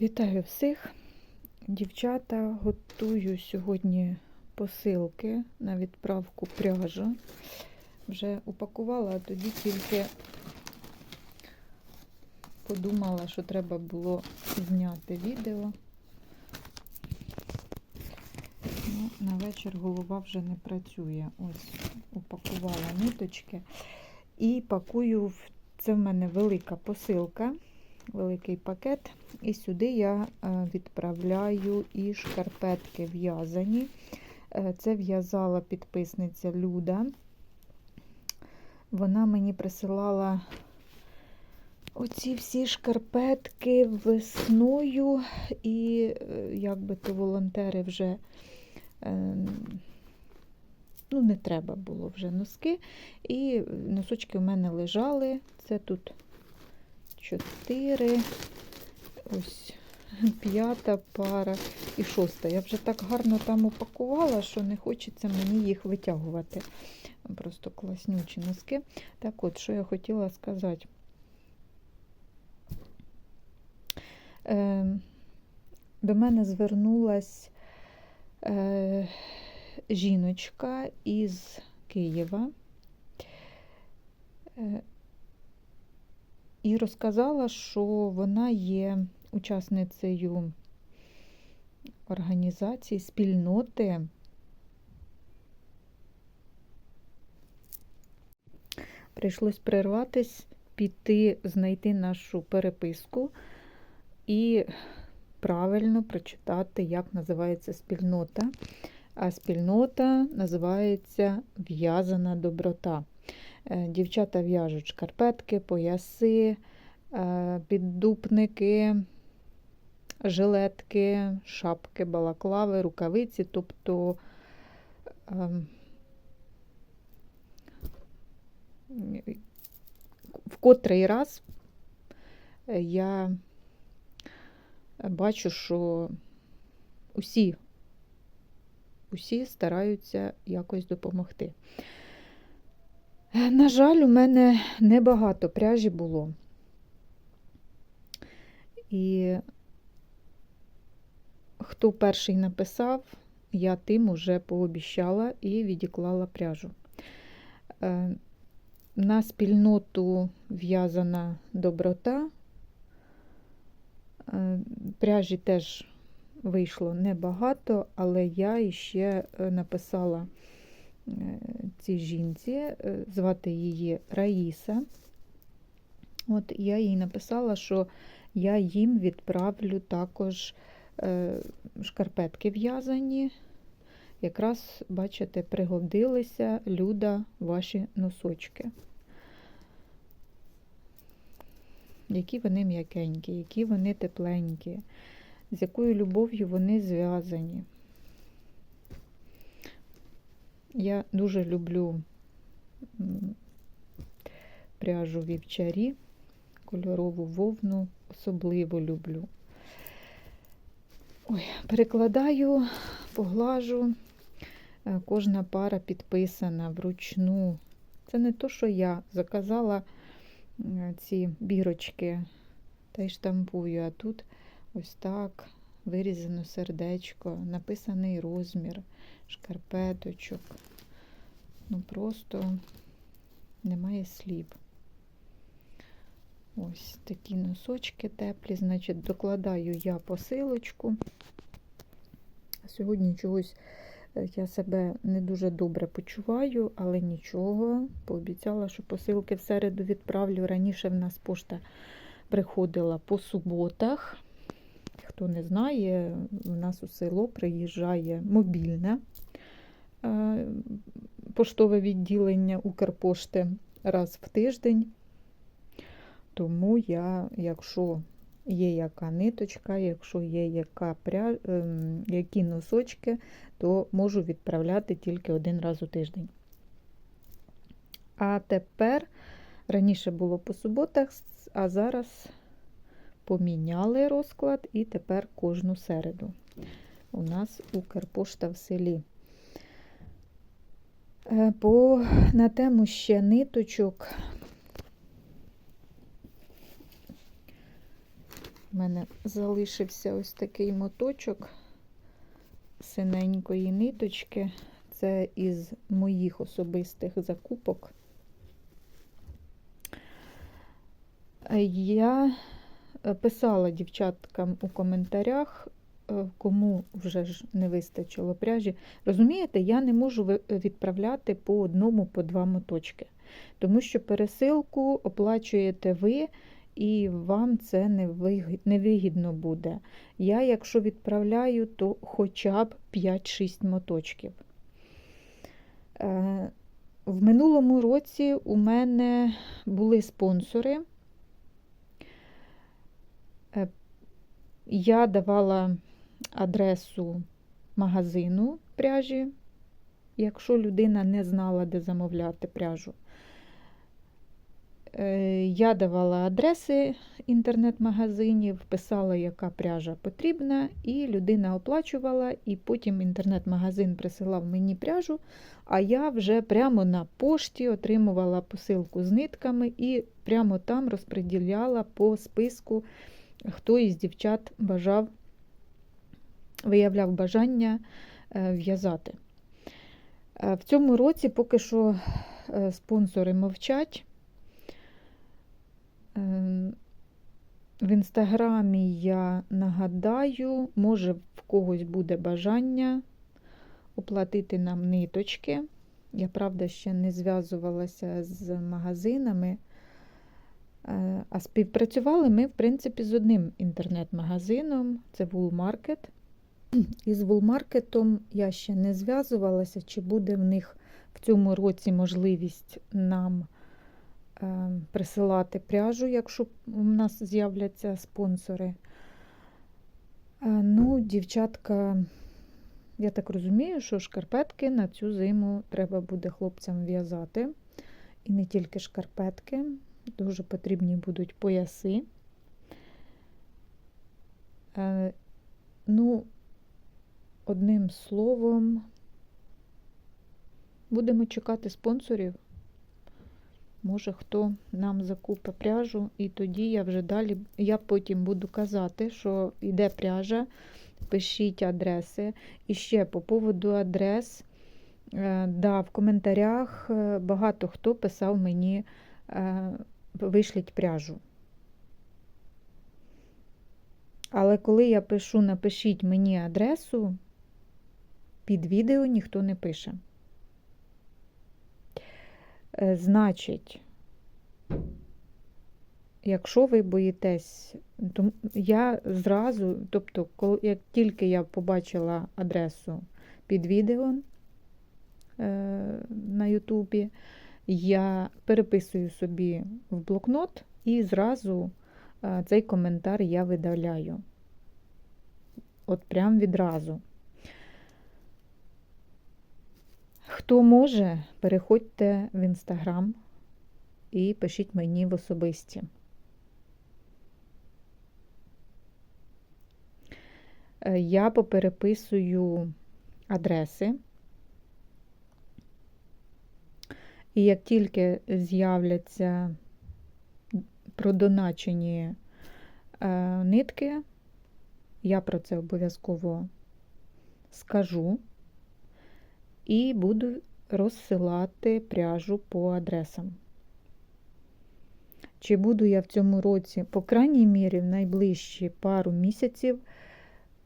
Вітаю всіх. Дівчата, готую сьогодні посилки на відправку пряжу. Вже упакувала, а тоді тільки подумала, що треба було зняти відео. Ну, на вечір голова вже не працює. Ось упакувала ниточки і пакую це в мене велика посилка, великий пакет. І сюди я е, відправляю і шкарпетки в'язані. Е, Це в'язала підписниця Люда. Вона мені присилала оці всі шкарпетки весною, і е, якби то волонтери вже ну, не треба було вже носки. І носочки в мене лежали. Це тут чотири, ось п'ята пара і шоста. Я вже так гарно там упакувала, що не хочеться мені їх витягувати. Просто класнючі носки. Так от, що я хотіла сказати. Е, До мене звернулась е, жіночка із Києва е, і розказала, що вона є учасницею організації спільноти. Прийшлось прерватись, піти, знайти нашу переписку і правильно прочитати, як називається спільнота. А спільнота називається В'язана доброта. Е, Дівчата в'яжуть шкарпетки, пояси, е, піддупники, жилетки, шапки, балаклави, рукавиці. Тобто ем, в котрий раз я бачу, що усі усі стараються якось допомогти. На жаль, у мене небагато пряжі було. І хто перший написав, я тим уже пообіщала і відіклала пряжу. На спільноту в'язана доброта. Пряжі теж вийшло небагато, але я ще написала цій жінці, звати її Раїса. От я їй написала, що я їм відправлю також шкарпетки в'язані. Якраз, бачите, пригодилися люда ваші носочки. Які вони м'якенькі, які вони тепленькі з якою любов'ю вони зв'язані. Я дуже люблю пряжу вівчарі, кольорову вовну, особливо люблю. Ой, перекладаю, поглажу, е, кожна пара підписана вручну. Це не то, що я заказала ці бірочки та й штампую, а тут Ось так вирізано сердечко, написаний розмір, шкарпеточок. Ну, просто немає слів. Ось такі носочки теплі, значить, докладаю я посилочку. Сьогодні чогось е, я себе не дуже добре почуваю, але нічого. Пообіцяла, що посилки в середу відправлю. Раніше в нас пошта приходила по суботах. Хто не знає, у нас у село приїжджає мобільне е, поштове відділення Укрпошти раз в тиждень. Тому я, якщо є яка ниточка, якщо є яка пря... Ем, які носочки, то можу відправляти тільки один раз у тиждень. А тепер раніше було по суботах, а зараз поміняли розклад, і тепер кожну середу. У нас Укрпошта в селі. Е, по, На тему ще ниточок. У мене залишився ось такий моточок синенької ниточки. Це із моїх особистих закупок. Я е, писала дівчаткам у коментарях, е, кому вже ж не вистачило пряжі. Розумієте, я не можу відправляти по одному, по два моточки, тому що пересилку оплачуєте ви, і вам це не вигід- невигідно буде. Я, якщо відправляю, то хоча б 5-6 моточків. Е, В минулому році у мене були спонсори. Е, Я давала адресу магазину пряжі, якщо людина не знала, де замовляти пряжу. Е, Я давала адреси інтернет-магазинів, писала, яка пряжа потрібна, і людина оплачувала, і потім інтернет-магазин присилав мені пряжу, а я вже прямо на пошті отримувала посилку з нитками і прямо там розподіляла по списку, хто із дівчат бажав, виявляв бажання е, в'язати. Е, В цьому році поки що е, спонсори мовчать. В інстаграмі я нагадаю, може в когось буде бажання оплатити нам ниточки. Я, правда, ще не зв'язувалася з магазинами, а співпрацювали ми, в принципі, з одним інтернет-магазином це Woolmarket. Із Woolmarket я ще не зв'язувалася, чи буде в них в цьому році можливість нам е, присилати пряжу, якщо у нас з'являться спонсори. Е, Ну, дівчатка, я так розумію, що шкарпетки на цю зиму треба буде хлопцям в'язати. І не тільки шкарпетки, дуже потрібні будуть пояси. Е, Ну, одним словом, будемо чекати спонсорів. Може, хто нам закупить пряжу, і тоді я вже далі, я потім буду казати, що йде пряжа, пишіть адреси. І ще по поводу адрес, е, да, в коментарях е, багато хто писав мені, вишліть пряжу. Але коли я пишу, напишіть мені адресу, під відео ніхто не пише. Е, Значить, якщо ви боїтесь, то я зразу, тобто, коли, як тільки я побачила адресу під відео е, на Ютубі, я переписую собі в блокнот і зразу е, цей коментар я видаляю. От прям відразу. Хто може, переходьте в інстаграм і пишіть мені в особисті. Е, Я попереписую адреси. І як тільки з'являться продоначені е, нитки, я про це обов'язково скажу і буду розсилати пряжу по адресам. Чи буду я в цьому році, по крайній мірі, в найближчі пару місяців,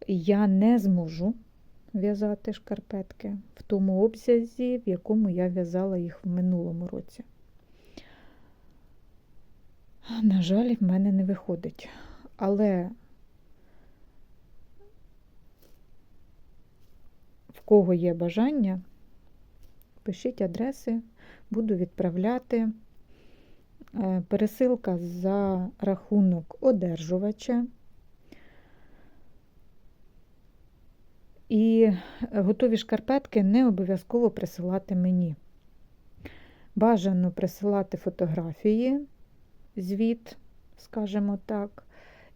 я не зможу в'язати шкарпетки в тому обсязі, в якому я в'язала їх в минулому році. На жаль, в мене не виходить. Але в кого є бажання, пишіть адреси, буду відправляти. Е, Пересилка за рахунок одержувача. І готові шкарпетки не обов'язково присилати мені. Бажано присилати фотографії, звіт, скажімо так,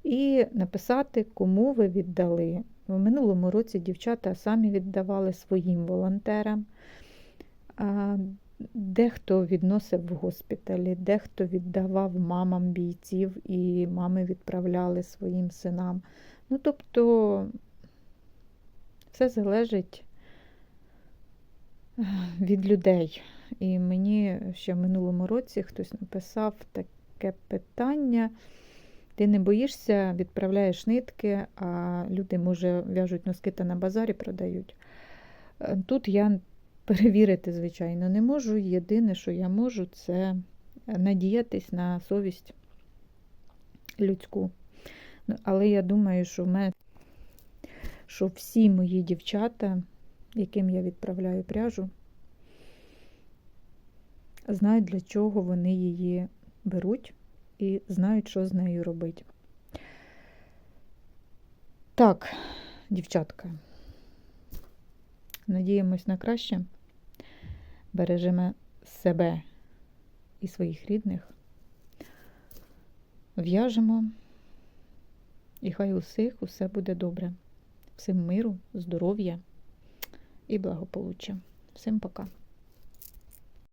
і написати, кому ви віддали. В минулому році дівчата самі віддавали своїм волонтерам. Дехто відносив в госпіталі, дехто віддавав мамам бійців, і мами відправляли своїм синам. Ну, тобто, все залежить е, від людей. І мені ще в минулому році хтось написав таке питання. Ти не боїшся, відправляєш нитки, а люди, може, в'яжуть носки та на базарі продають. Е, Тут я перевірити, звичайно, не можу. Єдине, що я можу, це надіятись на совість людську. Ну, Але я думаю, що в мене, що всі мої дівчата, яким я відправляю пряжу, знають, для чого вони її беруть і знають, що з нею робити. Так, дівчатка, надіємось на краще, бережемо себе і своїх рідних, в'яжемо, і хай усіх усе буде добре. Всім миру, здоров'я і благополуччя. Всім пока.